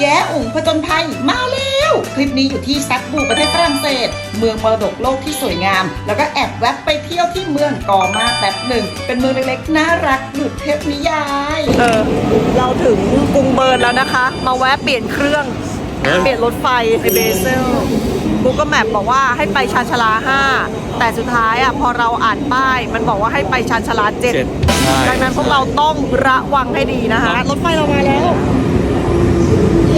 แย้อุ่งผจญภัยมาแล้ว คลิปนี้อยู่ที่ซักบูประเทศฝรั่งเศส เมืองมรดกโลกที่สวยงาม แล้วก็แอบแวะไปเที่ยวที่เมืองกอมาแป๊บหนึ่ง เป็นเมืองเล็กๆ น่ารักหลุดเทพนิยาย เออ เราถึงกรุงเบิร์นแล้วนะคะ มาแวะเปลี่ยนเครื่อง เปลี่ยนรถไฟไปเบเซลกูก็แมปบอกว่าให้ไปชานชาลา 5 แต่สุดท้ายอะพอเราอ่านป้าย มันบอกว่าให้ไปชานชาลาเจ็ดใช่7ดังนั้นพวกเราต้องระวังให้ดีนะคะ รถไฟเรามาแล้วเย้ ต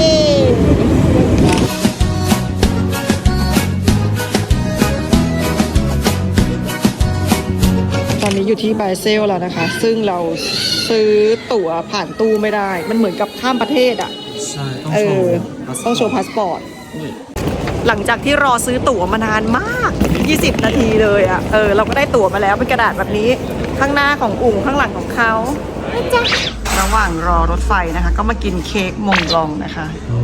อนนี้อยู่ที่ไบเซลแล้วนะคะ ซึ่งเราซื้อตั๋วผ่านตู้ไม่ได้ มันเหมือนกับข้ามประเทศอะ ใช่ ต้องเอโชอ ว์ต้องโชว์พาสปอร์ต นี่ หลังจากที่รอซื้อตั๋วมานานมาก 20 นาทีเลยอะ่ะ เออ เราก็ได้ตั๋วมาแล้วเป็นกระดาษแบบนี้ ข้างหน้าของอุ่งข้างหลังของเขานะจ๊ะ ระหว่างรอรถไฟนะคะ ก็มากินเค้กมงลองนะคะโอ้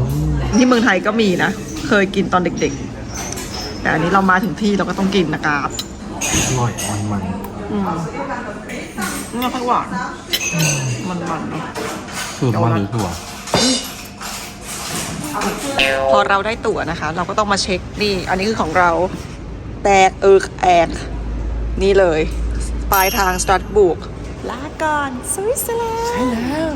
ที่เมืองไทยก็มีนะ เคยกินตอนเด็กๆ แต่อันนี้เรามาถึงที่เราก็ต้องกินนะครับอร่อยมันมันอืมนี่ผักหวานมันๆเนาะคือมันหรือถั่วพอเราได้ตั๋วนะคะ เราก็ต้องมาเช็คนี่ อันนี้คือของเราแตกเอิกแอกนี่เลย ปลายทางสตรัสบุก ลาก่อนสวิตเซอร์แลนด์ใช่แล้ว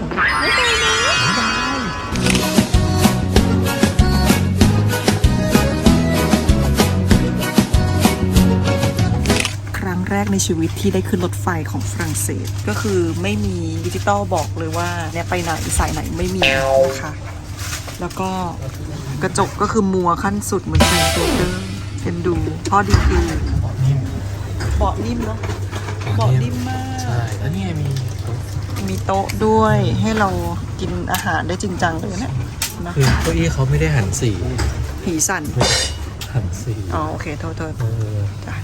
ครั้งแรกในชีวิตที่ได้ขึ้นรถไฟของฝรั่งเศส ก็คือไม่มีดิจิตอลบอกเลยว่าเนี่ยไปไหนสายไหนไม่มีนะคะ แล้วก็กระจกก็คือมัวขั้นสุดเหมือนแฟนเดิมเห็นดูข้อดีคือเบาะนิ่มเนาะเบาะนิ่มมาก ใช่ แล้วนี่ไงมีมีโต๊ะด้วยให้เรากินอาหารได้จริงจังเลยนะนะคือเก้าอี้เขาไม่ได้หันสี ผีสั่นไม่ได้หันสีอ๋อโอเคโทษโทษเออจ้ะ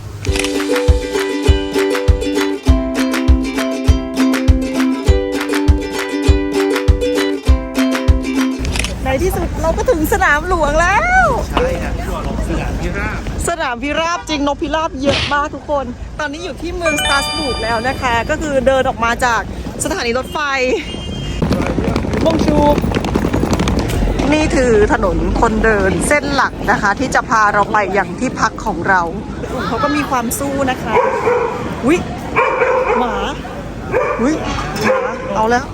ในที่สุดเราก็ถึงสนามหลวงแล้ว ใช่ฮะสนามพิราบ สนามพิราบจริงนกพิราบเยอะมากทุกคน ตอนนี้อยู่ที่เมืองสตาร์สบุกแล้วนะคะ ก็คือเดินออกมาจากสถานีรถไฟบงชู นี่คือถนนคนเดินเส้นหลักนะคะ ที่จะพาเราไปอย่างที่พักของเรา เขาก็มีความสู้นะคะวิหมาวิหมาเอาแล้ว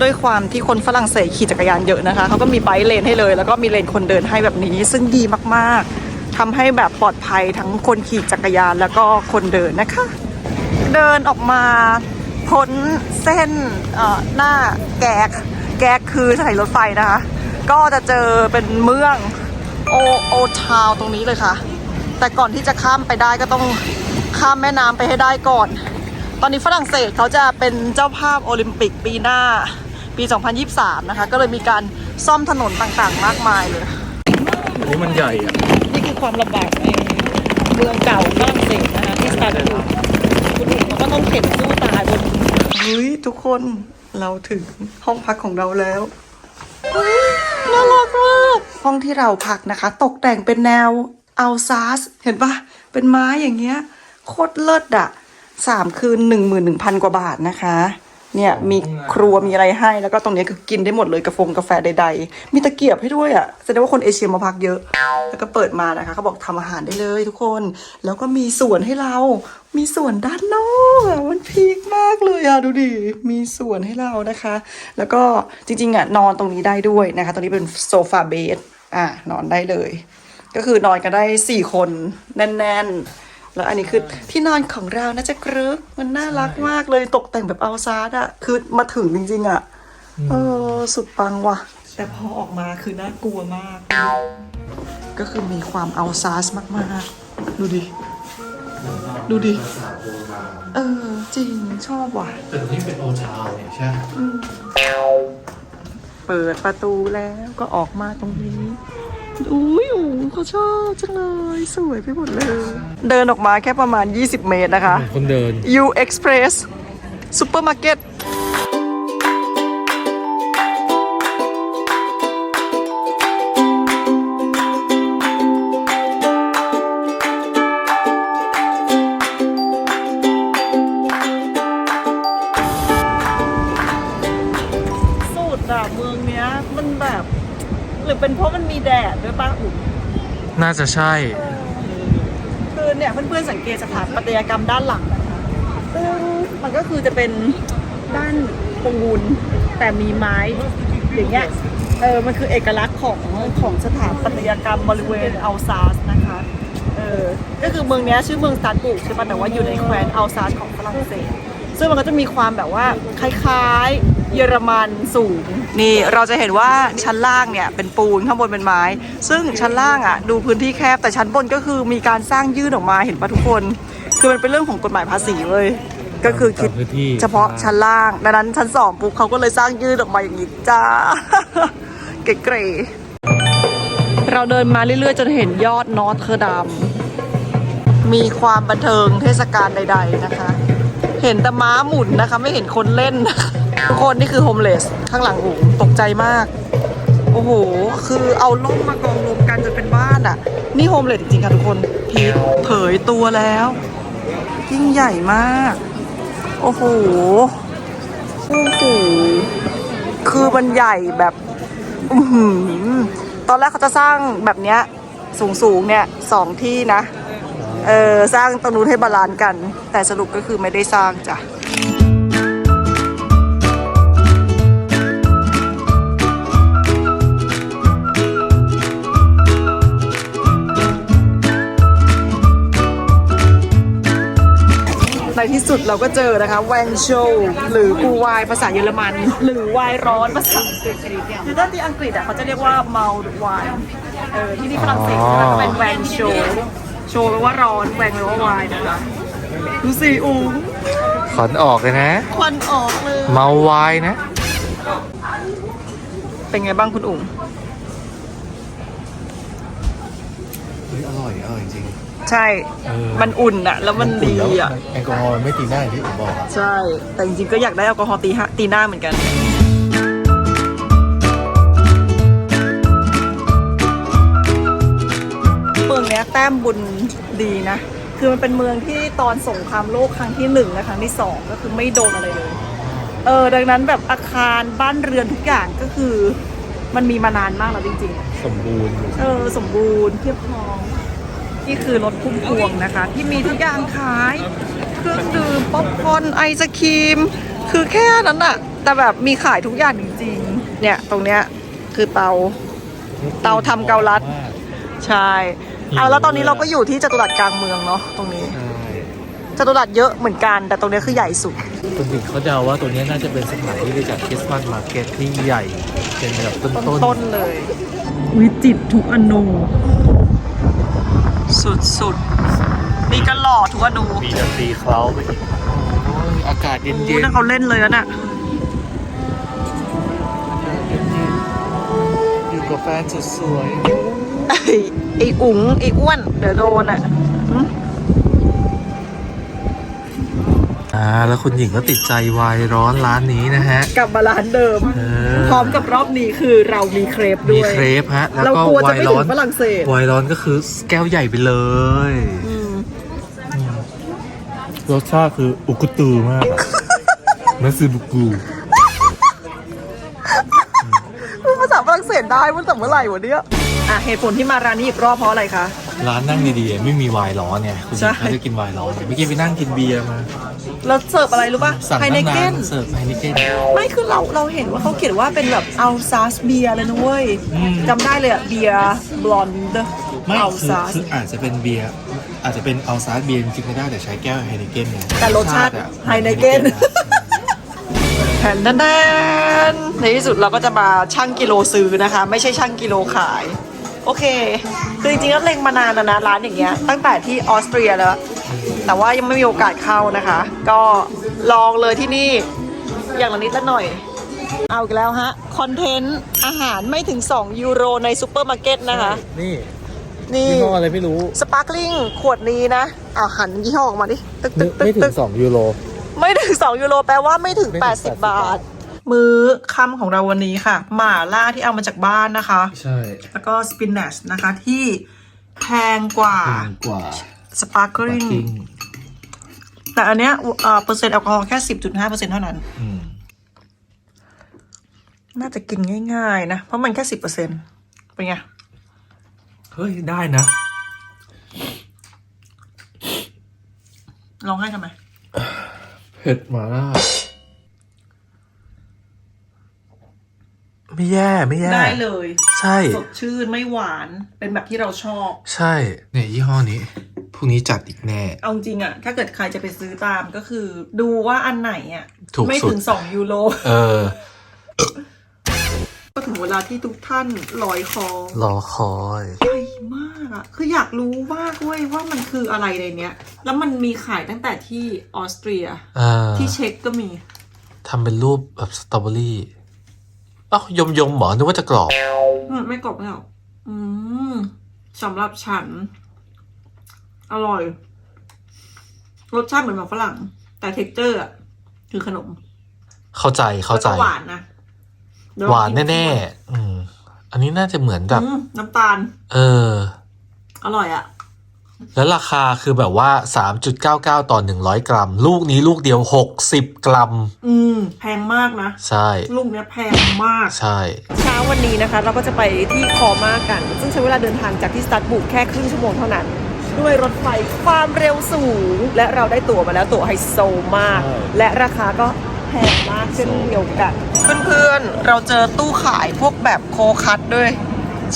ด้วยความที่คนฝรั่งเศสขี่จักรยานเยอะนะคะเขาก็มีไบค์เลนให้เลย แล้วก็มีเลนคนเดินให้แบบนี้ ซึ่งดีมากๆทำให้แบบปลอดภัยทั้งคนขี่จักรยานแล้วก็คนเดินนะคะ เดินออกมาพ้นเส้นหน้าแกกแกกคือสถานีรถไฟนะคะ ก็จะเจอเป็นเมืองโอโอทาวตรงนี้เลยค่ะ แต่ก่อนที่จะข้ามไปได้ก็ต้องข้ามแม่น้ำไปให้ได้ก่อน ตอนนี้ฝรั่งเศสเขาจะเป็นเจ้าภาพโอลิมปิกปีหน้าปี 2023 นะคะ ก็เลยมีการซ่อมถนนต่างๆ มากมายเลย นี่มันใหญ่อะนี่คือความลำบากในเมืองเก่าฝรั่งเศสนะคะที่สตาร์ทอยู่คุณเห็นเขาก็ต้องเข็นสู้ตายบนเฮ้ย ทุกคนเราถึงห้องพักของเราแล้วเฮ้ยน่ารักมากห้องที่เราพักนะคะ ตกแต่งเป็นแนวอัลซาส เห็นปะเป็นไม้อย่างเงี้ย โคตรเลิศอะ สามคืนหนึ่งหมื่นหนึ่งพันกว่าบาทนะคะ เนี่ยมีครัวมีอะไรให้แล้วก็ตรงนี้คือกินได้หมดเลยกาแฟกาแฟใด ๆ มีตะเกียบให้ด้วยอะ่ะแสดงว่าคนเอเชียมาพักเยอะ แล้วก็เปิดมานะคะเขาบอกทำอาหารได้เลยทุกคน แล้วก็มีสวนให้เรา มีสวนด้านนอกอะมันพีคมากเลยอะดูดิมีสวนให้เรานะคะ แล้วก็จริงๆอะนอนตรงนี้ได้ด้วยนะคะตรงนี้เป็นโซฟาเบดอะนอนได้เลย ก็คือนอนกันได้สี่คนแน่น ๆ แล้วอันนี้คือที่นอนของเรานะจ๊ะกรึกมันน่ารักมากเลยตกแต่งแบบเอาซาดอะคือมาถึงจริง ๆอะเออสุดปังว่ะ แต่พอออกมาคือน่ากลัวมาก ก็คือมีความเอาซาสมากๆ ดูดิ ดูดิ เออ จริงชอบว่ะ แต่ตรงนี้เป็นโอทาวเนี่ยใช่ไหมเปิดประตูแล้วก็ออกมาตรงนี้ อุ้ยอูเขาชอบจังเลย สวยไปหมดเลย เดินออกมาแค่ประมาณ 20 เมตรนะคะ คนเดิน U Express Supermarket าจะใช่ คือเนี่ยเพื่อนๆสังเกตสถาปัตยกรรมด้านหลังนะคะซึ่งมันก็คือจะเป็นด้านปูนแต่มีไม้อย่างเงี้ยเออมันคือเอกลักษณ์ของของสถาปัตยกรรมบริเวณอัลซาสนะคะเออก็คือเมืองเนี้ยชื่อเมืองสตาร์บุกใช่ป่ะแต่ว่าอยู่ในแคว้นอัลซาสของฝรั่งเศส ซึ่งมันก็จะมีความแบบว่าคล้ายๆ เยอรมันสูง นี่เราจะเห็นว่าชั้นล่างเนี่ยเป็นปูนข้างบนเป็นไม้ ซึ่งชั้นล่างอะดูพื้นที่แคบแต่ชั้นบนก็คือมีการสร้างยื่นออกมาเห็นปะทุกคน คือมันเป็นเรื่องของกฎหมายภาษีเลย ก็คือคิดตามพื้นที่เฉพาะชั้นล่างดังนั้นชั้นสองปุ๊บเขาก็เลยสร้างยื่นออกมาอย่างนี้จ้าเก๋ๆเราเดินมาเรื่อยๆ จนเห็นยอดนอตเทอร์ดัมมีความบันเทิงเทศกาลใด ๆ นะคะ เห็นแต่ม้าหมุนนะคะ ไม่เห็นคนเล่นนะทุกคนนี่คือโฮมเลส ข้างหลังอุ๋งตกใจมาก โอ้โห คือเอาล่มมากองรวมกันจนเป็นบ้านอะ นี่โฮมเลสจริงๆค่ะทุกคนพีคเผยตัวแล้ว ยิ่งใหญ่มาก โอ้โห โอ้โห คือมันใหญ่แบบอืตอนแรกเขาจะสร้างแบบเนี้ยสูงๆเนี่ยสองที่นะ เออสร้างตรงนู้นให้บาลานซ์กัน แต่สรุปก็คือไม่ได้สร้างจ้ะในที่สุดเราก็เจอนะคะแวงโชหรือกูวายภาษาเยอรมัน หรือวายร้อนภาษาอังกฤษคือถ้าที่อังกฤษอะเขาจะเรียกว่าเมาด์วายเออที่นี่ฝรั่งเศสก็เป็นแวงโช โชแปลว่าร้อนแวงแปลว่าวายนะคะ ดูสิอูขอนออกเลยนะ ควันออกเลย เมาวายนะ เป็นไงบ้างคุณอุ๋งเฮ้ยอร่อยอร่อยจริงใช่ เออมันอุ่นอะแล้วมันดีอะแอลกอฮอล์มันไม่ตีหน้าอย่างที่ผมบอกอะ ใช่ แต่จริงๆก็อยากได้แอลกอฮอล์ตีฮะตีหน้าเหมือนกัน เมืองเนี้ยแต้มบุญดีนะ คือมันเป็นเมืองที่ตอนสงครามโลกครั้งที่หนึ่งและครั้งที่สองก็คือไม่โดนอะไรเลย เออ ดังนั้นแบบอาคารบ้านเรือนทุกอย่างก็คือ มันมีมานานมากแล้วจริงๆ สมบูรณ์อยู่เออสมบูรณ์เพียบพร้อมนี่คือรถพุ่มพวงนะคะ ที่มีทุกอย่างขาย เครื่องดื่มป๊อปคอร์นไอศครีม คือแค่นั้นอะแต่แบบมีขายทุกอย่างจริงๆ เนี่ยตรงเนี้ยคือเตา เตาทำเกาลัด ใช่ เอาแล้วตอนนี้เราก็อยู่ที่จตุรัสกลางเมืองเนาะตรงนี้ใช่จตุรัสเยอะเหมือนกัน แต่ตรงเนี้ยคือใหญ่สุดคนอื่นเขาเดาว่าตัวเนี้ยน่าจะเป็นสถานที่ไปจัดคริสต์มาสมาร์เก็ตที่ใหญ่เป็นระดับต้นต้นๆเลยวิจิตรทุกอนูสุดๆนี่ก็หล่อทุกอนูๆมีดนตรีเคล้าไปอีกโอ้ยอากาศเย็นโอ้นั่นเขาเล่นเลยแล้วน่ะๆอยู่กับแฟนสุดสวยไอ้ ไอ้อุ๋งไอ้อ้วน เดี๋ยวโดนอะหึอ่าแล้วคุณหญิงก็ติดใจวายร้อนร้านนี้นะฮะ กลับมาร้านเดิม เออ พร้อมกับรอบนี้คือเรามีเครปมีด้วย เครปฮะ แล้วเราก็กลัวจะวายไม่ร้ถึอนงฝรั่งเศส วายร้อนก็คือแก้วใหญ่ไปเลย อืมรสชาติคืออุกุตูมากอะมันคือบุกูพูดภาษาฝรั่งเศสได้มันแต่เมื่อไหร่วะเนี่ย อะเหตุผลที่มาร้านนี้อีกรอบเพราะอะไรคะ ร้านนั่งดีๆ ไม่มีไวน์ร้อนไงคุณใช่เขาจะกินไวน์ร้อนเมื่อกี้ไปนั่งกินเบียร์มาแล้วเสิร์ฟอะไรรู้ป่ะสั่งไฮเนตั้งเกนานนเสิร์ฟไฮนิเกนไม่คือเราเราเห็นว่าเขาเขียนว่าเป็นแบบอัลซาสเบียร์เลยนะเว้ยอืมจำได้เลยอะเบียร์บลอนด์ไม่อัลคือซาสคืออาจจะเป็นเบียร์อาจจะเป็นอัลซาสเบียร์จริงๆก็ได้แต่ใช้แก้วไฮนิเกนไงแต่รสชาติอะไฮเนเกนแผ่นแดนในที่สุดเราก็จะมาชั่งกิโลซื้อนะคะ ไม่ใช่ชั่งกิโลขาย โอเค คือจริงๆแล้วเล็งมานานแล้วนะร้านอย่างเงี้ย ตั้งแต่ที่ออสเตรียแล้ว แต่ว่ายังไม่มีโอกาสเข้านะคะ ก็ลองเลยที่นี่ อย่างละนิดละหน่อย เอาอีกแล้วฮะ คอนเทนต์อาหารไม่ถึง 2 ยูโรในซูเปอร์มาร์เก็ตนะคะ นี่นี่ยี่ห้ออะไรไม่รู้ สปาร์คลิงขวดนี้นะอ่าหันยี่ห้อออกมาดิ ตึกตึกตึไม่กถึตึงก2ยูโร ไม่ถึง 2 ยูโร แปลว่าไม่ถึงไม่ถึง80 บาท มื้อค่ำของเราวันนี้ค่ะ หม่าล่าที่เอามาจากบ้านนะคะ ใช่แล้วก็สปินเนชนะคะที่แพงกว่าถูกกว่าสปาร์คลิงจริงแต่อันเนี้ยเอ่อเปอร์เซ็นต์แอลกอฮอล์แค่10.5%เท่านั้นอืมน่าจะกินง่ายๆนะ เพราะมันแค่สิบเปอร์เซ็นต์เป็นไง เฮ้ย ได้นะร้องไห้ทำไม เผ็ดหมาล่า ไม่แย่ไม่แย่ได้เลย ใช่ สดชื่นไม่หวานเป็นแบบที่เราชอบ ใช่เนี่ยยี่ห้อนี้พรุ่งนี้จัดอีกแน่ เอาจริงอะถ้าเกิดใครจะไปซื้อตามก็คือ ดูว่าอันไหนอะถูกสุดไม่ถึงสองยูโรเออก็ถึงเวลาที่ทุกท่านลอยคอรอคอย ใหญ่มากอะคืออยากรู้มากเว้ยว่ามันคืออะไรในเนี้ย แล้วมันมีขายตั้งแต่ที่ออสเตรีย อ่าที่เช็กก็มี ทำเป็นรูปแบบสตรอเบอรี่ เอ้ายมยมๆเหรอนึกว่าจะกรอบ อืมไม่กรอบไม่กรอบอืมสำหรับฉัน อร่อย รสชาติเหมือนหมาฝรั่ง แต่เท็กเจอร์อะคือขนมเข้าใจเข้าใจ แล้วก็หวานนะเดี๋ยหวานแน่ๆอืมอันนี้น่าจะเหมือนๆแบบอืมน้ำตาล เออ อร่อยอะ แล้วราคาคือแบบว่า 3.99 ต่อ 100 กรัม ลูกนี้ลูกเดียว 60 กรัม อืม แพงมากนะ ใช่ ลูกเนี้ยแพงมาก ใช่ เช้าวันนี้นะคะ เราก็จะไปที่คอมากัน ซึ่งใช้เวลาเดินทางจากที่สตัดบุกแค่ครึ่งชั่วโมงเท่านั้น ด้วยรถไฟความเร็วสูง และเราได้ตั๋วมาแล้วตั๋วไฮโซมาก และราคาก็แพงมากเช่นเดียวกัน เพื่อนๆ เราเจอตู้ขายพวกแบบโคคัตด้วย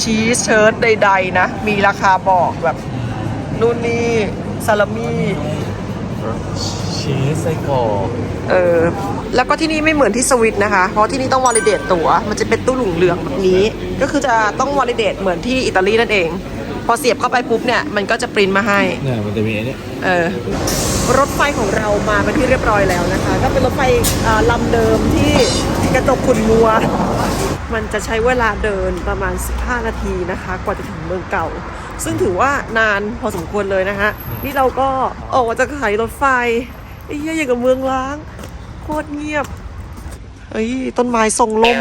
ชีสเชิ้ตใด ๆ นะ มีราคาบอกแบบ นู่นนี่ซาลามี่ชีสไส้กรอกเออแล้วก็ที่นี่ไม่เหมือนที่สวิตนะคะ เพราะที่นี่ต้องวอลิเดตตั๋วมันจะเป็นตู้หลุงเหลืองแบบนี้ ก็คือจะต้องวอลิเดตเหมือนที่อิตาลีนั่นเอง พอเสียบเข้าไปปุ๊บเนี่ย มันก็จะปริ้นมาให้เนี่ยมันจะมีไอ้เนี่ยเออรถไฟของเรามาเป็นที่เรียบร้อยแล้วนะคะ ก็เป็นรถไฟอ่าลำเดิมที่กระจกขุนมัว มันจะใช้เวลาเดินประมาณ 15 นาทีนะคะ กว่าจะถึงเมืองเก่า ซึ่งถือว่านานพอสมควรเลยนะคะนี่เราก็ออกมาจากสถานีรถไฟไอ้เหี้ยอย่างกับเมืองล้าง โคตรเงียบเฮ้ยต้นไม้ทรงลม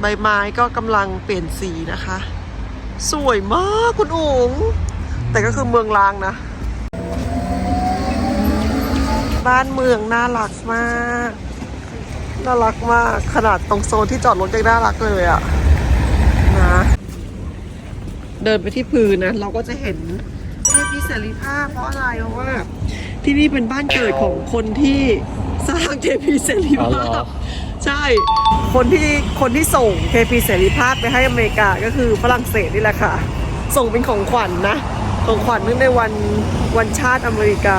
ใบไม้ก็กำลังเปลี่ยนสีนะคะ สวยมากคุณอุ๋งแต่ก็คือเมืองล้างนะ บ้านเมืองน่ารักมาก น่ารักมาก ขนาดตรงโซนที่จอดรถยังน่ารักเลยอะนะ เดินไปที่พื้นนะเราก็จะเห็นเทพีเสรีภาพเพราะอะไรเพราะว่า ที่นี่เป็นบ้านเกิดของคนที่สร้างเทพีเสรีอ๋อภาเหรอพใช่ คนที่คนที่ส่งเทพีเสรีภาพไปให้อเมริกาก็คือฝรั่งเศสนี่แหละค่ะ ส่งเป็นของขวัญนะ ของขวัญเนื่องในวันวันชาติอเมริกา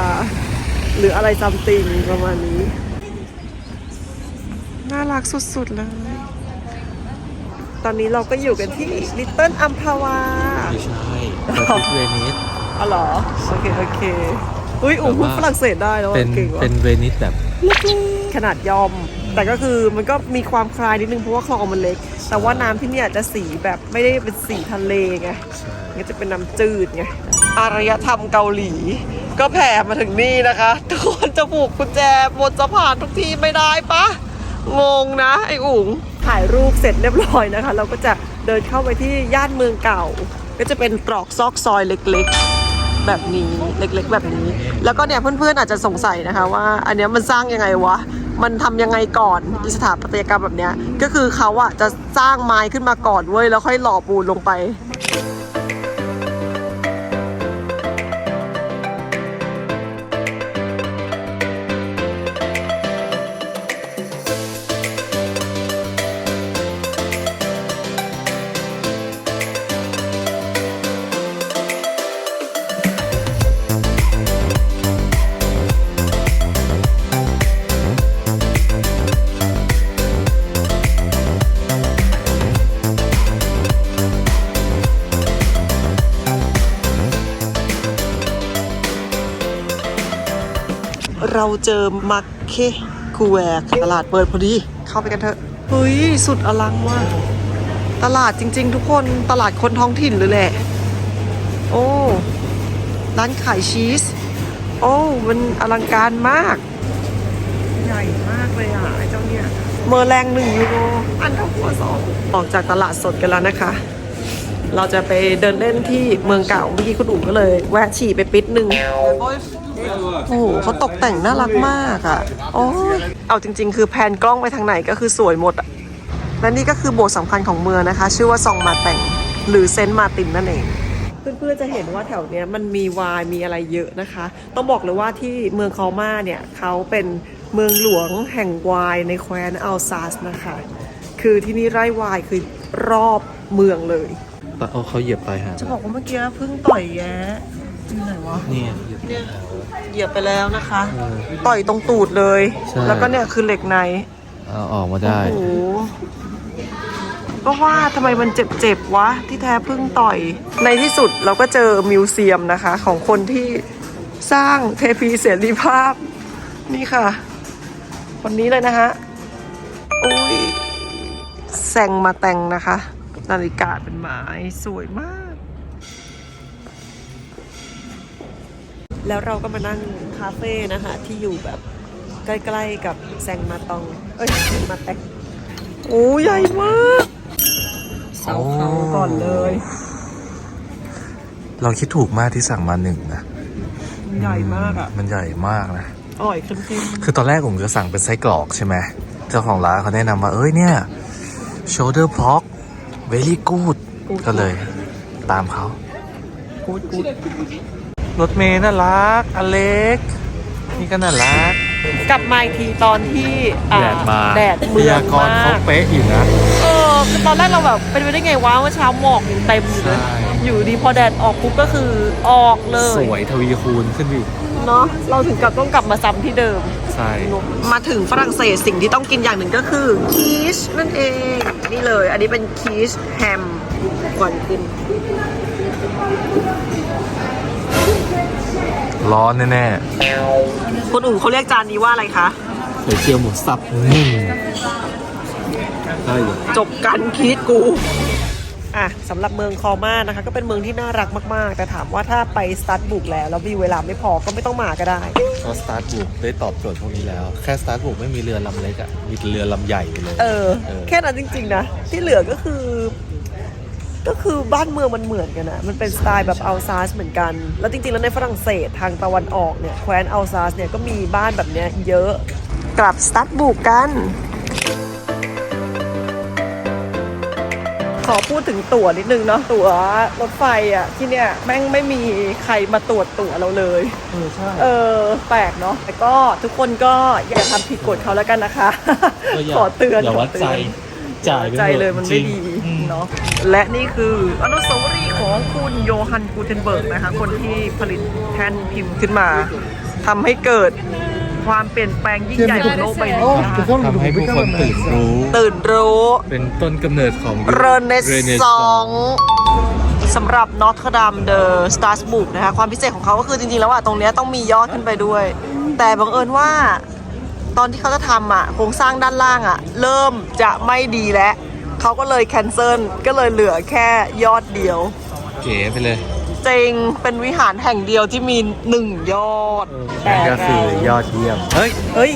หรืออะไรซัมติงประมาณนี้ น่ารักสุดๆเลย ตอนนี้เราก็อยู่กันที่ลิตเติ้ลอัมพาวาไม่ใช่เป็นทิเวนิสอ๋อเหรอ โอเค โอเคอุ้ยอู๋พูดฝรั่งเศสได้แล้วอะเป็นเก่งว่ะเป็นเวนิสแบบขนาดยอม แต่ก็คือมันก็มีความคล้ายนิดนึงเพราะว่าคลองมันเล็ก แต่ว่าน้ำที่เนี่ยจะสีแบบไม่ได้เป็นสีทะเลไงใช่มันจะเป็นน้ำจืดไงอารยธรรมเกาหลี ก็แผ่มาถึงนี่นะคะทุกคนจะผูกกุญแจบนสะพานทุกทีไม่ได้ปะงงนะไอ้อุ๋ง ถ่ายรูปเสร็จเรียบร้อยนะคะ เราก็จะเดินเข้าไปที่ย่านเมืองเก่า ก็จะเป็นตรอกซอกซอยเล็กๆ แบบนี้เล็กๆ แบบนี้ แล้วก็เนี่ยเพื่อนๆอาจจะสงสัยนะคะว่า อันเนี้ยมันสร้างยังไงวะมันทำยังไงก่อนอิสถาปัตยกรรมแบบเนี้ยก็คือเขาอะจะสร้างไม้ขึ้นมาก่อนเว้ยแล้วค่อยหล่อปูนลงไป เราเจอมักเคคูแวร์ตลาดเปิดพอดี เข้าไปกันเถอะเฮ้ยสุดอลังว่ะตลาดจริง ๆ ทุกคนตลาดคนท้องถิ่นเลยแหละ โอ้ร้านขายชีส โอ้มันอลังการมาก ใหญ่มากเลยอะไอ้เจ้าเนี่ยเมอร์แรงหนึ่งยูโรอันเท่าหัวสองออกจากตลาดสดกันแล้วนะคะ เราจะไปเดินเล่นที่เมืองเก่าเมื่อกี้คุณอู๋ก็เลย แวะฉี่ไปปิดหนึ่ง โอ้โหเขาตกแต่งน่ารักมากอะโอ้ยเอาจริง ๆ คือแพนกล้องไปทางไหนก็คือสวยหมดอะและนี่ก็คือโบสถ์สำคัญของเมืองนะคะ ชื่อว่าซองมาแต่งหรือเซนต์มาร์ตินนั่นเองเพื่อนๆจะเห็นว่าแถวเนี้ยมันมีวายมีอะไรเยอะนะคะ ต้องบอกเลยว่าที่เมืองคอมาเนี่ยเขาเป็นเมืองหลวงแห่งวายในแคว้นอัลซาสนะคะ คือที่นี่ไร่วายคือรอบเมืองเลยเอาเขาเหยียบไปฮะจะบอกว่าเมื่อกี้เพิ่งต่อยแย้ที่ ไหนวะนี่เนี่ย เหยียบไปแล้วนะคะ ต่อยตรงตูดเลย ใช่ แล้วก็เนี่ยคือเหล็กในเอาออกมาได้ โอ้โหก็ว่าทำไมมันเจ็บๆวะ ที่แท้เพิ่งต่อย ในที่สุดเราก็เจอมิวเซียมนะคะ ของคนที่สร้างเทพีเสรีภาพ นี่ค่ะ วันนี้เลยนะฮะโอ้ยแซงมาแต่งนะคะ นาฬิกาเป็นไม้สวยมาก แล้วเราก็มานั่งคาเฟ่นะคะที่อยู่แบบใกล้ๆกับแซงมาตอง เอ้ยแซงมาแตกโอ้ใหญ่มากเสาเขาก่อนเลย เราคิดถูกมากที่สั่งมาหนึ่งนะใหญ่มากอะ มันใหญ่มากนะอร่อยขึ้นจริงคือตอนแรกผมจะสั่งเป็นไส้กรอกใช่ไหมเจ้าของร้านเขาแนะนำว่า เอ้ยเนี่ย shoulder pork very good ก็เลยตามเขากูดกูด รถเมย์น่ารัก อเล็ก นี่ก็น่ารัก กลับมาอีกทีตอนที่อ่แดดมา แดดเมืพองยากรณ์มาเขากเป๊ะอยู่นะ เออคือตอนแรกเราแบบเป็นไปได้ไงวะว่าเช้าหมอกยังเต็มอยู่เลยใช่ อยู่ดีพอแดดออกปุ๊บก็คือออกเลยสวยทวีคูณขึ้นไปอีกเนาะเราถึงกับต้องกลับมาซ้ำที่เดิม ใช่มาถึงฝรั่งเศสสิ่งที่ต้องกินอย่างหนึ่งก็คือคีชนั่นเอง นี่เลย อันนี้เป็นคีชแฮมก่อนกิน ร้อนแน่คนอื่นเขาเรียกจานนี้ว่าอะไรคะ ๆไข่เจียวหมูสับนึ่งได้เลยจบกันคีชกู อะสำหรับเมืองคอมานะคะ ก็เป็นเมืองที่น่ารักมาก ๆ แต่ถามว่าถ้าไปสตาร์ทบุกแล้ว แล้วมีเวลาไม่พอก็ไม่ต้องมาก็ได้ เพราะสตาร์ทบุกได้ตอบโจทย์พวกนี้แล้ว แค่สตาร์ทบุกไม่มีเรือลำเล็กอะมีเรือลำใหญ่ไปเลย เออ เออ แค่นั้นจริง ๆ นะ ที่เหลือก็คือ ก็คือบ้านเมืองมันเหมือนกันนะมันเป็นสไตล์แบบอัลซาสเหมือนกัน แล้วจริงๆ แล้วในฝรั่งเศสทางตะวันออกเนี่ยแคว้นอัลซาสเนี่ยก็มีบ้านแบบเนี้ยเยอะ กลับสตัดบุกกัน ขอพูดถึงตั๋วนิดนึงเนาะตั๋วรถไฟอะที่เนี่ยแม่งไม่มีใครมาตรวจตั๋วเราเลย เออใช่เออ แปลกเนาะแต่ก็ทุกคนก็อย่าทำผิดกฎเขาแล้วกันนะคะ ขอเตือนอย่าวัดขอเตืใจอนจ่ายไปใจเลยมันไม่ดีจริงอืม เนาะและนี่คืออนุสาวรีย์ของคุณโยฮันกูเทนเบิร์กนะคะ คนที่ผลิตแท่นพิมพ์ขึ้นมาทำให้เกิดความเปลี่ยนแปลงยิ่งใหญ่ของโลกใบนี้นะคะทำให้ผู้คนตื่นรู้ ตื่นรู้ เป็นต้นกำเนิดของเรเนซองสำหรับนอตเทอร์ดัมเดอะสตาร์สบุกนะคะ ความพิเศษของเขาก็คือจริงๆแล้วอะตรงเนี้ยต้องมียอดขึ้นไปด้วย แต่บังเอิญว่าตอนที่เขาจะทำอะโครงสร้างด้านล่างอะเริ่มจะไม่ดีแล้ว เขาก็เลยแคนเซิลก็เลยเหลือแค่ยอดเดียว เก๋ไปเลยจริงเป็นวิหารแห่งเดียวที่มีหนึ่งยอด นั่นก็คือยอดเยี่ยม เฮ้ย เฮ้ย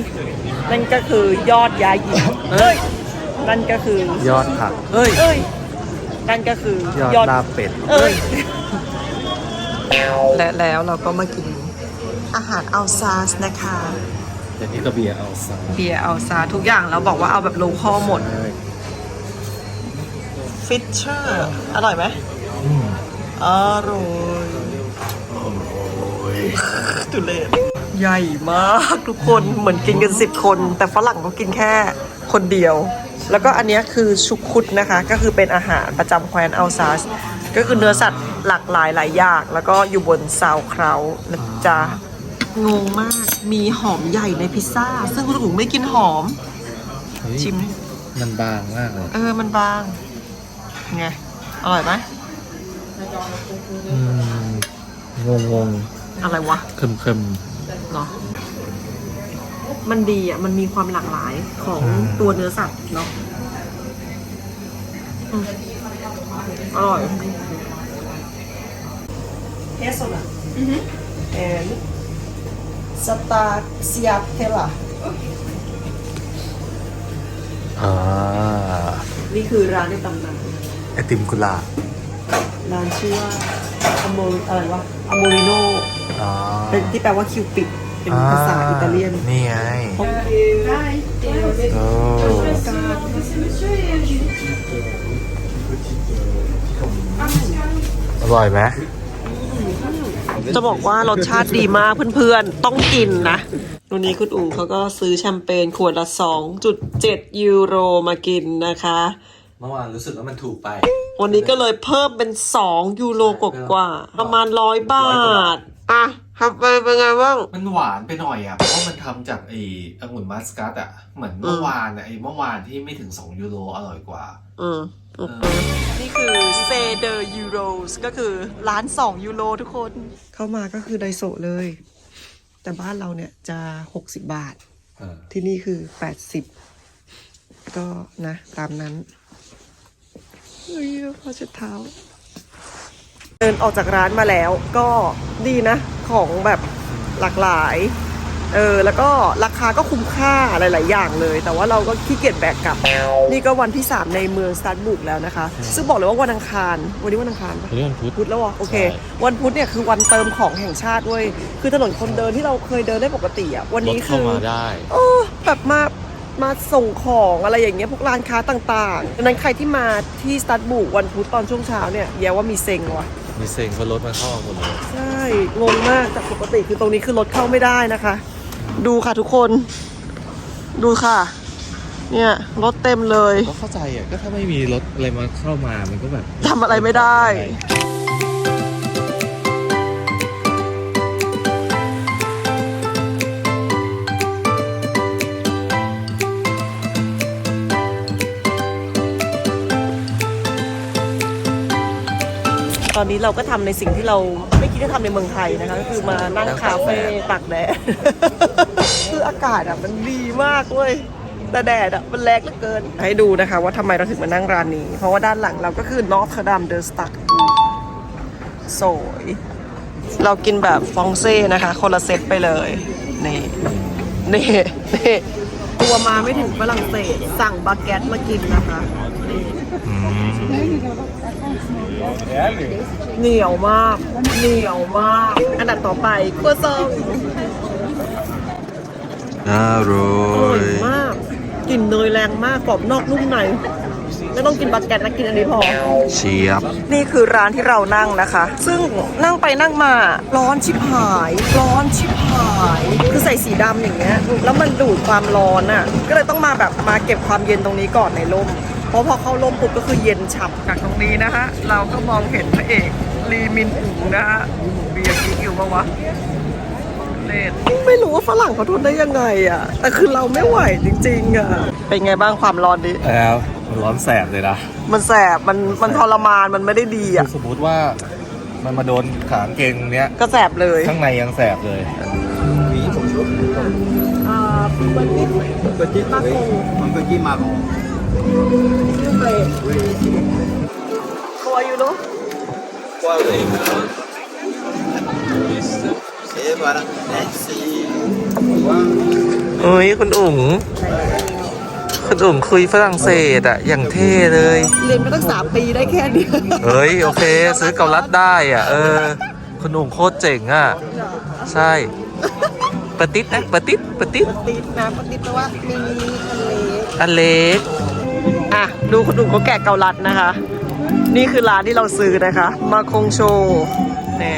นั่นก็คือยอดยาหญิงเฮ้ย นั่นก็คือยอดผัก เฮ้ยเอ้ย นั่นก็คือยอดลาบเป็ดเอ้ย และแล้วเราก็มากินอาหารอัลซาสนะคะเดี๋ยวนี้ก็เบียร์เอาซะเบียร์อัลซาสทุกอย่างเราบอกว่าเอาแบบโลคอลหมด ฟิชเชอร์ อร่อยไหมอืมอร่อยตุเลศใหญ่มากทุกคนเหมือนกินกันสิบคน แต่ฝรั่งก็กินแค่คนเดียว แล้วก็อันเนี้ยคือชุกคุดนะคะ ก็คือเป็นอาหารประจำแคว้นอัลซาส ก็คือเนื้อสัตว์หลากหลายหลายอย่าง แล้วก็อยู่บนซาวเครานะจ๊ะงงมาก มีหอมใหญ่ในพิซซ่า ซึ่งคุณถุงไม่กินหอมเฮ้ยชิม มันบางมากเลย เออ มันบาง ไง อร่อยไหมอืมงงงอะไรวะเคิมเคิมเนาะมันดีอะ มันมีความหลากหลายของอืมตัวเนื้อสัตว์เนาะอืมอร่อยเฮสโนะแอนสตาเซียเทล่าอ่านี่คือร้านในตำนาน ไอติมกุหลาบร้านชื่อว่าอโมอะไรวะอโมริโนอ๋อเป็นที่แปลว่าคิวปิด เป็นภาษาอิตาเลียน นี่ไงโอ้อร่อยไหมจะบอกว่ารสชาติดีมากเพื่อนๆ ต้องกินนะวันนี้คุณอุ๋งเขาก็ซื้อแชมเปญขวดละ 2.7 ยูโรมากินนะคะ เมื่อวานรู้สึกว่ามันถูกไป วันนี้ก็เลยเพิ่มเป็น 2 ยูโรกว่าๆประมาณร้อยบาท อะทำไปเป็นไงบ้าง มันหวานไปหน่อยอะ เพราะว่ามันทำจากไอ้องุ่นมัสกัสอะ เหมือนเมื่อวานอะไอ้เมื่อวานที่ไม่ถึง 2 ยูโรอร่อยกว่า อืมอืมนี่คือเซเดอร์ยูโรก็คือร้าน 2 ยูโรทุกคน เข้ามาก็คือไดโซะเลย แต่บ้านเราเนี่ยจะ 60 บาท เออ ที่นี่คือ 80 ก็นะ ตามนั้น เฮ้ยพอเช็ดเท้า เดินออกจากร้านมาแล้วก็ดีนะ ของแบบหลากหลาย เออ แล้วก็ราคาก็คุ้มค่าหลาย ๆ อย่างเลย แต่ว่าเราก็ขี้เกียจแบกกลับ นี่ก็วันที่ 3 ในเมืองสตาร์บุกแล้วนะคะ ซึ่งบอกเลยว่าวันอังคาร วันนี้วันอังคารปะ เรื่องพุธพุธแล้วอะโอเค ใช่ วันพุธเนี่ยคือวันเติมของแห่งชาติเว้ยคือถนนคนเดินที่เราเคยเดินได้ปกติอะวันรถนี้เข้าคือมาได้โอ้แบบมา มาส่งของอะไรอย่างเงี้ยพวกร้านค้าต่างๆดังนั้นใครที่มาที่สตาร์บุกวันพุธตอนช่วงเช้าเนี่ยแย่ว่ามีเซ็งว่ะ มีเซ็งเพราะรถมันเข้ามาหมดเลย ใช่ งงมากจากปกติคือตรงนี้คือรถเข้าไม่ได้นะคะ ดูค่ะทุกคน ดูค่ะ เนี่ยรถเต็มเลย ก็เข้าใจอะ ก็ถ้าไม่มีรถอะไรมาเข้ามา มันก็แบบทำอะไรไม่ได้ ตอนนี้เราก็ทำในสิ่งที่เราไม่คิดจะทำในเมืองไทยนะคะก็คือมานั่งคาเฟ่ตากแดดคืออากาศอะมันดีมากเว้ยแต่แดดอะมันแรงเหลือเกิน ให้ดูนะคะว่าทำไมเราถึงมานั่งร้านนี้ เพราะว่าด้านหลังเราก็คือนอร์ทดัมเดอร์สตักสวยเรากินแบบฟองเซ่นะคะ คนละเซตไปเลยนี่นี่นี่ตัวมาไม่ถึงฝรั่งเศส สั่งบาเกตมากินนะคะนี่อืม เหนียวมาก เหนียวมาก อันดับต่อไปกัวซองอร่อร่อยมากกลิ่นเนยแรงมากกรอบนอกนุ่มในไม่ต้องกินบาเกตนะกินอันนี้พอ เชียบ นี่คือร้านที่เรานั่งนะคะ ซึ่งนั่งไปนั่งมาร้อนชิบหาย ร้อนชิบหาย คือใส่สีดำอย่างเงี้ย แล้วมันดูดความร้อนอะ ก็เลยต้องมาแบบมาเก็บความเย็นตรงนี้ก่อนในร่ม เพราะพอเข้าร่มปุ๊บก็คือเย็นฉ่ำจากตรงนี้นะฮะ เราก็มองเห็นพระเอกลีมินอูนะฮะเบียร์กินอยู่ปะวะเล่นไม่รู้ว่าฝรั่งเขาทนได้ยังไงอะ แต่คือเราไม่ไหวจริงๆอะ เป็นไงบ้างความร้อนดิแล้วมันร้อนแสบเลยนะ มันแสบ มัน มันทรมาน มันไม่ได้ดีอะ สมมติว่ามันมาโดนขางเกงเนี้ย ก็แสบเลย ข้างในยังแสบเลยอ่าเบอร์กิ๊บ Petit, Marron. oui. Un petit marron. ชื่อเกรดตัวอยู่ เนาะ Quoi, oui. Et voilà. Merci. Au revoir. เอ้ยคุณอุ๋งคุณอุ๋งคุยฝรั่งเศสอะอย่างเท่เลย เรียนมาตั้งสามปีได้แค่เนี้ยเฮ้ย โอเค ซื้อเกาลัดได้อะ เออ คุณอุ๋งโคตรเจ๋งอะ ใช่ปะติดนะปะติดปะติดติดนะปฏิดแปลว่ามีทะเลอันเล็ก อะดูคนอื่นเขาแกะเกาลัดนะคะ นี่คือร้านที่เราซื้อนะคะ มาคงโชว์นี่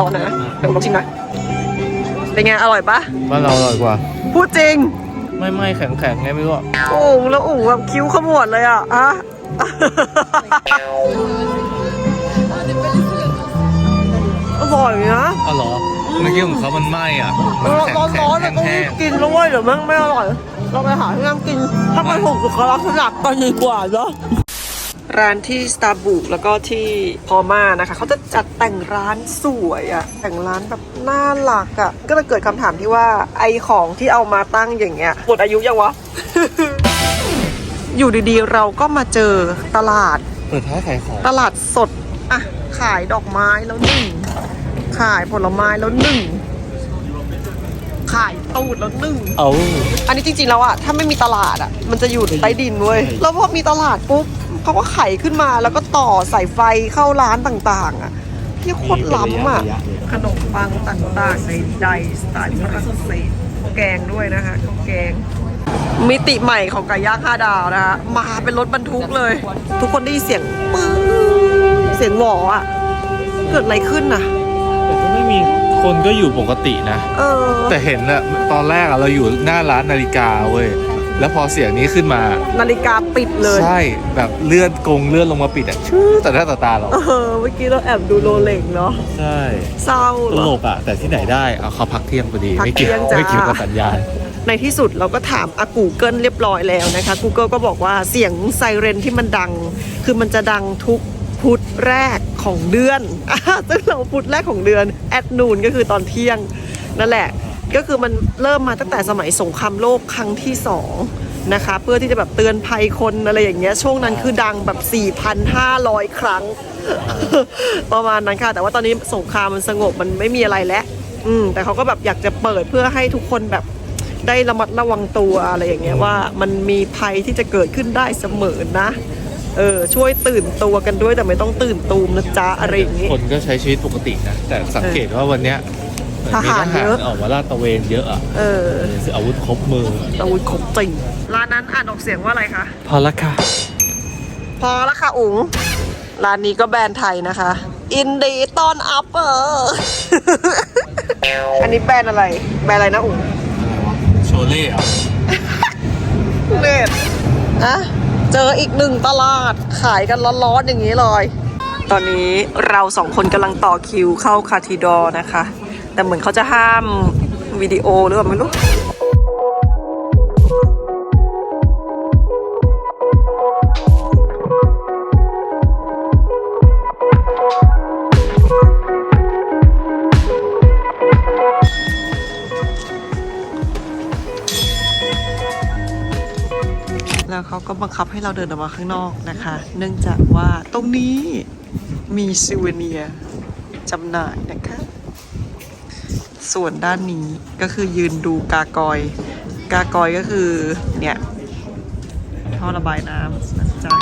ร้อนๆนะเดี๋ยวผมลองชิมนะเป็นไงอร่อยปะบ้านเราอร่อยกว่า พูดจริง ไม่ไม่แข็งแข็งไงไม่รู้อะโอ้โหแล้วอู๋แบบคิ้วขมวดเลยอะอะอร่อยนะอ๋อเหรอเมื่อกี้ของเขามันไหม้อะมันร้อนแข็งร้อนแข็ร้อนงเลยต้องแห้รีงบกินแล้วเว้ยเดี๋ยวมันไม่อร่อย เราไปหาที่นั่งกิน ถ้าไปถูกสุขลักษณะก็ดีกว่าเนาะร้านที่ Starbucks แล้วก็ที่พอมานะคะ เขาจะจัดแต่งร้านสวยอะแต่งร้านแบบน่ารักอะก็เลยเกิดคำถามที่ว่าไอของที่เอามาตั้งอย่างเงี้ยหมดอายุยังวะ อยู่ดีๆ เราก็มาเจอตลาด เปิดท้ายขายของ ตลาดสด อะ ขายดอกไม้แล้วหนึ่ง ขายผลไม้แล้วหนึ่ง ขายตูดแล้วหนึ่ง เอาอันนี้จริงๆแล้วอะถ้าไม่มีตลาดอะมันจะอยู่ใต้ดินเว้ย แล้วพอมีตลาดปุ๊บเขาก็ไขขึ้นมาแล้วก็ต่อสายไฟเข้าร้านต่างๆอะที่โคตรล้ำอะขนมปังต่างๆในใดสไตล์ฝรั่งเศสแกงด้วยนะคะข้าวแกง มิติใหม่ของไก่ย่างห้าดาวนะคะมาเป็นรถบรรทุกเลย ทุกคนได้ยินเสียงปื้อเสียงหวออะเกิดอะไรขึ้นน่ะแต่ก็ไม่มี คนก็อยู่ปกตินะ เออ แต่เห็นอะตอนแรกอะเราอยู่หน้าร้านนาฬิกาเว้ย แล้วพอเสียงนี้ขึ้นมา นาฬิกาปิดเลย ใช่แบบเลื่อนกรงเลื่อนลงมาปิดอะชื่อแต่หน้าต่อตาเรา เออ เมื่อกี้เราแอบดูโรเล็กเนาะ ใช่เศร้าตเหรลอ กอะแต่ที่ไหนได้เอาเขาพักเที่ยงพอดี พักไม่เกี่ยวเที่ยงจ้า ไม่เกี่ยวกับสัญญาณ ในที่สุดเราก็ถามอากูเกิลเรียบร้อยแล้วนะคะ Google ก็บอกว่าเสียงไซเรนที่มันดัง คือมันจะดังทุกพุธแรก ของเดือนอซึ่งเราพุธแรกของเดือนแอดนูนก็คือตอนเที่ยงนั่นแหละก็คือมันเริ่มมาตั้งแต่สมัยสงครามโลกครั้งที่สองนะคะเพื่อที่จะแบบเตือนภัยคนอะไรอย่างเงี้ยช่วงนั้นคือดังแบบ 4,500 ครั้ง ประมาณนั้นค่ะ แต่ว่าตอนนี้สงครามมันสงบมันไม่มีอะไรแล้วอืมแต่เขาก็แบบอยากจะเปิดเพื่อให้ทุกคนแบบได้ระมัดระวังตัวอะไรอย่างเงี้ยว่ามันมีภัยที่จะเกิดขึ้นได้เสมอนะ เออช่วยตื่นตัวกันด้วยแต่ไม่ต้องตื่นตูมนะจ๊ะอะไรอย่างงี้ คนก็ใช้ชีวิตปกตินะ แต่สังเกตว่าวันเนี้ยเหมือนมีทหารเยอะออกมาลาดตระเวนเยอะอะเออคืออาวุธครบมือ อาวุธครบจริง ร้านนั้นอ่านออกเสียงว่าอะไรคะ พอละค่ะ พอละค่ะอุ๋งร้านนี้ก็แบรนด์ไทยนะคะ อินดีต้อนอัปเปอร์อันนี้แบรนด์อะไร แบรนด์อะไรนะอุ๋งโชเล่อะเน็ตอะ เจออีกหนึ่งตลาดขายกันร้อนๆอย่างนี้เลย ตอนนี้เราสองคนกำลังต่อคิวเข้าคาทีดอนะคะ แต่เหมือนเขาจะห้ามวิดีโอหรือเปล่าไม่รู้ แล้วเขาก็บังคับให้เราเดินออกมาข้างนอกนะคะ เนื่องจากว่าตรงนี้มีซิวเนียร์จำหน่ายนะคะ ส่วนด้านนี้ก็คือยืนดูกากอย กากอยก็คือเนี่ยท่อระบายน้ำนะจ๊ะ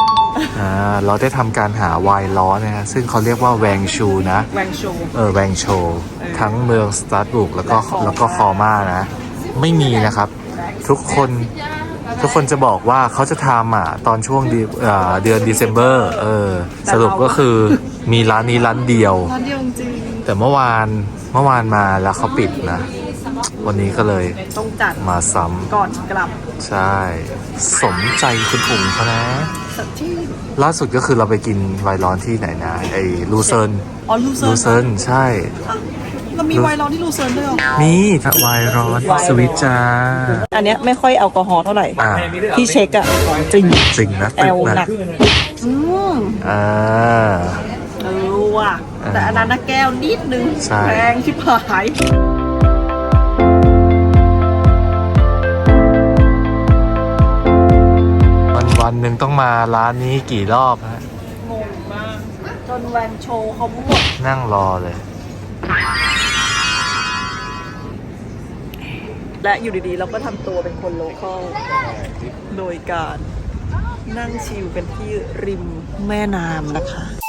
อ่าเราได้ทำการหาไวน์ล้อนะฮะซึ่งเขาเรียกว่าแวงชูนะ แวงโชว์ เออแวงโชว์เออทั้งเมืองสตาร์ทบุกแล้วก็และคอม่าแล้วก็คอมานะ ไม่มีนะครับ ทุกคน ทุกคนจะบอกว่าเขาจะทำอะตอนช่วงเดือนอ่าเดือน December เออสรุปก็คือมีร้านนี้ร้านเดียว ร้านเดียวจริงแต่เมื่อวานเมื่อวานมาแล้วเขาปิดนะ วันนี้ก็เลยต้องจัดมาซ้ก่อนกลับำใช่ สมใจคุณอุ๋งเขานะสักที่ล่าสุดก็คือเราไปกินไวน์ร้อนที่ไหนนะไอ้ลูเซิร์นอ๋อลูเซิลูร์นเซิร์นใช่ เรามีไวน์ร้อนที่ลูเซิร์นด้วยเหรอมีไวน์ร้อนสวิตจ้าอันเนี้ยไม่ค่อยแอลกอฮอล์เท่าไหร่ อ่าที่เช็คอะจริงจริงนะแอตึกลหนันะกอืมอ่า เออว่ะอ่าแต่อันนั้นนะแก้วนิดนึงใช่ แพงชิบหายวันวันหนึ่งต้องมาร้านนี้กี่รอบฮะงงมากจนแวนโชว์เขาหมดนั่งรอเลย และอยู่ดีๆ เราก็ทำตัวเป็นคนโลคอลโดยการนั่งชิลกันที่ริมแม่น้ำนะคะ